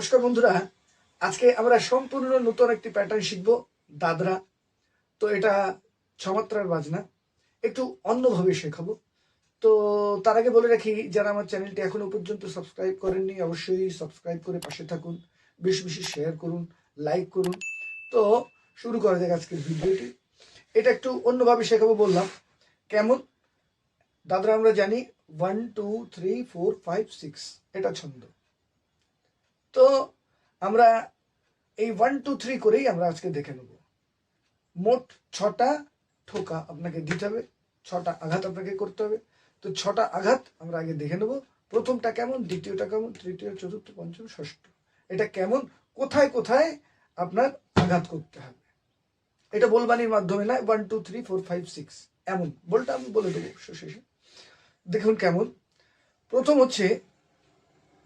নমস্কার বন্ধুরা। আজকে আমরা সম্পূর্ণ নতুন একটি প্যাটার্ন শিখব, দাদরা। তো এটা ছমাত্রার বাজনা। একটু অন্যভাবে শেখাবো। তো তার আগে বলে রাখি, যারা আমার চ্যানেলটি এখনও পর্যন্ত সাবস্ক্রাইব করেননি, অবশ্যই সাবস্ক্রাইব করে পাশে থাকুন। বেশি বেশি শেয়ার করুন লাইক করুন। তো শুরু করা যাক আজকের ভিডিওটি। এটা একটু অন্যভাবে শেখাবো বললাম। কেমন? দাদরা আমরা জানি one two three four five six এটা ছন্দ। তো আমরা এই ওয়ান টু থ্রি করেই আমরা আজকে দেখে নেব। মোট ছটা ঠোকা আপনাকে দিতে হবে, ছটা আঘাত আপনাকে করতে হবে। তো ছটা আঘাত আমরা আগে দেখে নেব। প্রথমটা কেমন, দ্বিতীয়টা কেমন, তৃতীয়, চতুর্থ, পঞ্চম, ষষ্ঠ। এটা কেমন, কোথায় কোথায় আপনার আঘাত করতে হবে। এটা বলবানির মাধ্যমে না one two three four five six এমন, বলটা আমি বলে দেবো শেষে। দেখুন কেমন। প্রথম হচ্ছে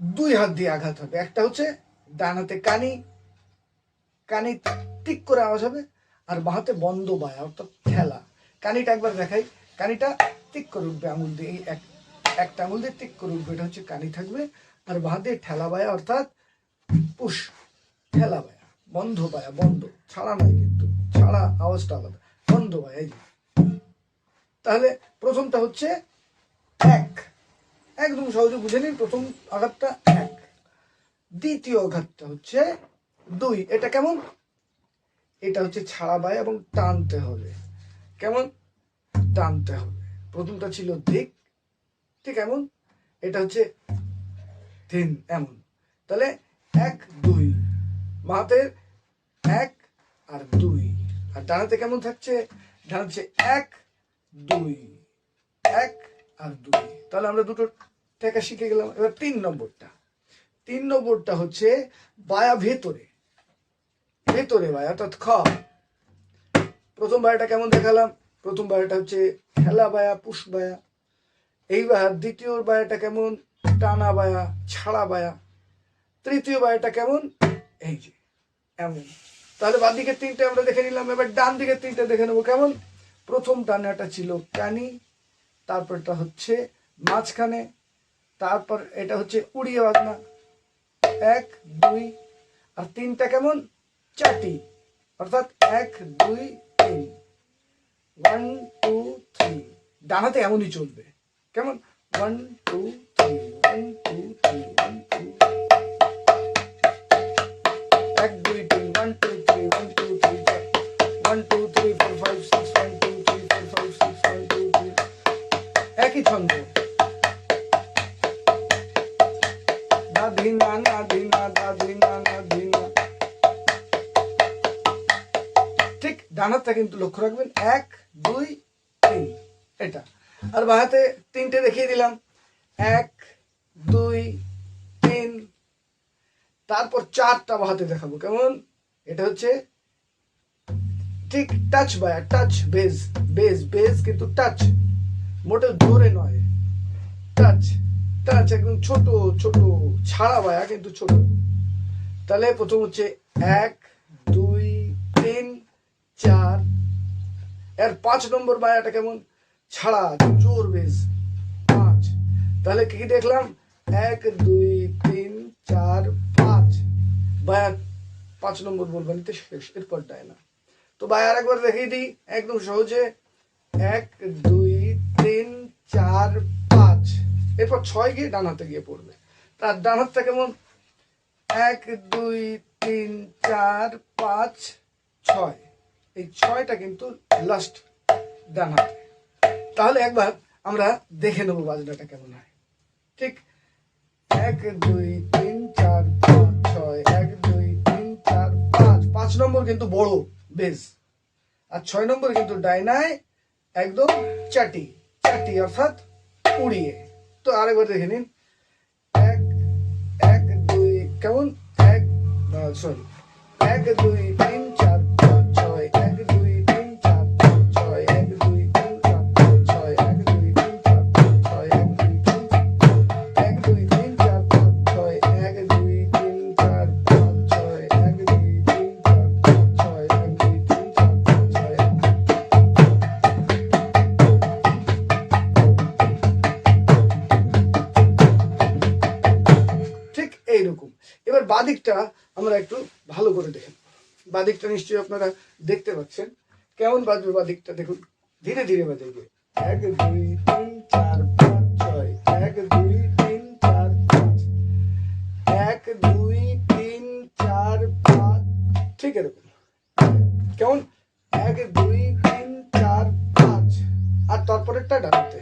দুই হাত দিয়ে আঘাত হবে। একটা হচ্ছে ডান হাতে কানি কানি টিক করে আওয়াজ হবে, আর বাঁ হাতে বন্ধ বায়া, অর্থাৎ ঠেলা কানিটা একবার দেখাই। কানিটা টিক করে উঠবে আঙুল দিয়ে, এই এক, একটা আঙুল দিয়ে টিক করে উঠবে। এটা হচ্ছে কানি থাকবে, আর বাঁ হাতে ঠেলা বায়া, অর্থাৎ পুষ ঠেলা বায়া। বন্ধ বায়া, বন্ধ। ছাড়া নয় কিন্তু, ছাড়া আওয়াজটা আলাদা। বন্ধ বায়া, এই তাহলে প্রথমটা হচ্ছে এক। একদম সহজে বুঝে নিন, প্রথম আঘাতটা এক। দ্বিতীয় আঘাতটা হচ্ছে দুই। এটা কেমন? এটা হচ্ছে ছাড়া বায় এবং টানতে হবে। কেমন? টানতে হবে। প্রথমটা ছিল দিক। ঠিক এমন? এটা হচ্ছে তিন, এমন। তাহলে এক, দুই। মাহাতের এক আর দুই। আর ডানাতে কেমন থাকছে? ডানা হচ্ছে এক, দুই। এক আর দুই। তাহলে আমরা দুটো টেকা শিখে গেলাম। এবার তিন নম্বরটা। তিন নম্বরটা হচ্ছে বায়া ভেতরে। ভেতরে বায়া, অর্থাৎ খ। প্রথম বায়াটা কেমন দেখালাম? প্রথম বায়াটা হচ্ছে খেলা বায়া, পুষ বায়া। এইবার দ্বিতীয় বায়াটা কেমন? টানা বায়া, ছাড়া বায়া। তৃতীয় বায়াটা কেমন? এই যে, এমন। তাহলে বাঁ দিকের তিনটে আমরা দেখে নিলাম। এবার ডান দিকের তিনটে দেখে নেব কেমন? প্রথম টানাটা ছিল কানি তারপরটা হচ্ছে মাঝখানে, তারপর এটা হচ্ছে উড়িয়ে বাজনা। এক, দুই, আর তিনটা কেমন? চারটি। অর্থাৎ এক, দুই, তিন। ওয়ান টু থ্রি ডানাতে এমনই চলবে। কেমন? One two three one two three one two এক, দুই, তিন। One two three one two three one two ডানারটা কিন্তু লক্ষ্য রাখবেন, এক, দুই, তিন, এটা। আর বাহাতে তিনটে দেখিয়ে দিলাম, এক, দুই, তিন। তারপর চারটা বাহাতে দেখাবো, কেমন? এটা হচ্ছে ঠিক টাচ বায়া টাচ বেজ বেজ বেজ কিন্তু টাচ মোটেও জোরে নয়। টাচ টাচ একদম ছোট ছোট, ছাড়া বায়া কিন্তু ছোট। তাহলে প্রথম হচ্ছে এক, দুই, তিন। চার। এর পাঁচ নম্বর বায়াটা কেমন? ছাড়া জোর বেশ। পাঁচ। তাহলে কি কি দেখলাম? এক, দুই, তিন, চার, পাঁচ। বায়া পাঁচ নম্বর বলবেন শেষ, এরপর দেয় না তো আর একবার দেখিয়ে দিই, একদম সহজে। এক, দুই, তিন, চার, পাঁচ। এরপর ছয় গিয়ে ডান হাতে গিয়ে পড়বে। তার ডান হাতটা কেমন? এক, দুই, তিন, চার, পাঁচ, ছয়। এই ছয়টা কিন্তু লাস্ট ডান হাতে। তাহলে একবার আমরা দেখে নেব বাজনাটা কেমন হয়। ঠিক এক, দুই, তিন, চার, পাঁচ, ছয়, এক, দুই, তিন, চার, পাঁচ। পাঁচ নম্বর কিন্তু বড় বেশ। আর ছয় নম্বর কিন্তু ডাইনায় একদম চাটি চাটি অর্থাৎ উড়িয়ে তো আরেকবার দেখে নিন। এক এক, দুই, কেমন? এক সরি এক, দুই, তিন এবার বাদ বাদিকটা আমরা একটু ভালো করে দেখেন বাদিকটা নিশ্চয়ই আপনারা দেখতে পাচ্ছেন। কেমন বাজবে বাদিকটা দেখুন। ধীরে ধীরে বাজাইবে। এক, দুই, তিন, চার, পাঁচ, ছয়। এক, দুই, তিন, চার, পাঁচ। এক, দুই, তিন, চার, পাঁচ। ঠিক এরকম। কেমন? এক, দুই, তিন, চার, পাঁচ। আর তারপরেরটা ডানতে।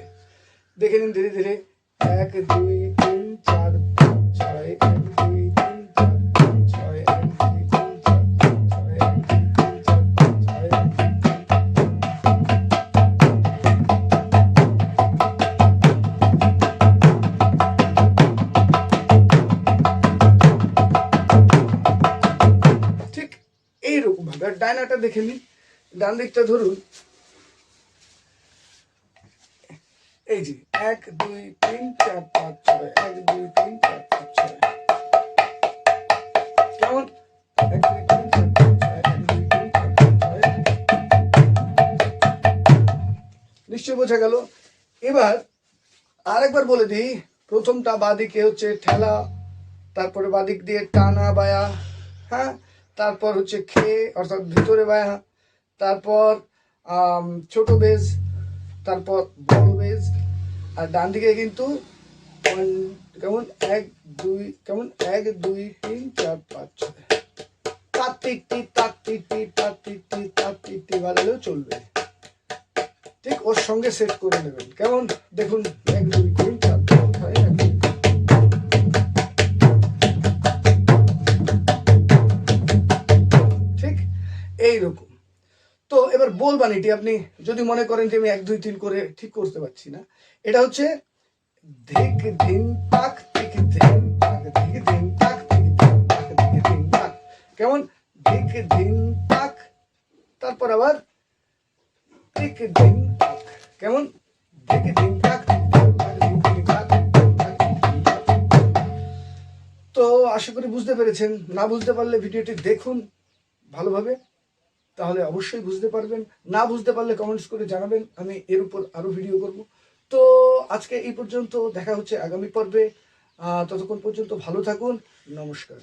দেখে নিন ধীরে ধীরে। এক, দুই, তিন, চার, পাঁচ, ছয়। এক, দুই ডায়নাটা দেখে নিন ডান দিকটা ধরুন। এই যে, এক, দুই, তিন, চার, পাঁচ, ছয়। এক, দুই, তিন, চার, পাঁচ, ছয়। কেমন? নিশ্চয় বোঝা গেল। এবার আরেকবার বলে দিই, প্রথমটা বাদিকে হচ্ছে ঠেলা, তারপরে বাদিক দিয়ে টানা বায়া হ্যাঁ? তারপর হচ্ছে খেয়ে অর্থাৎ ভিতরে বায়া, তারপর ছোট বেজ, তারপর বড় বেজ, আর ডান দিকে কিন্তু কেমন? এক, দুই, কেমন? এক, দুই, তিন, চার, পাঁচ, ছয়। তার টিটি তার চলবে। ঠিক ওর সঙ্গে সেট করে নেবেন। কেমন? দেখুন, এক, দুই। তো এবার বলবান এটি আপনি যদি মনে করেন যে আমি এক দুই তিন করে ঠিক করতে পারছি না এটা হচ্ছে তাক কেমন তারপর আবার তাক কেমন তাক। তো আশা করি বুঝতে পেরেছেন না বুঝতে পারলে ভিডিওটি দেখুন ভালোভাবে তাহলে অবশ্যই বুঝতে পারবেন। না বুঝতে পারলে কমেন্টস করে জানাবেন। আমি এর উপর আরও ভিডিও করব। তো আজকে এই পর্যন্ত দেখা হচ্ছে আগামী পর্বে। ততক্ষণ পর্যন্ত ভালো থাকুন। নমস্কার।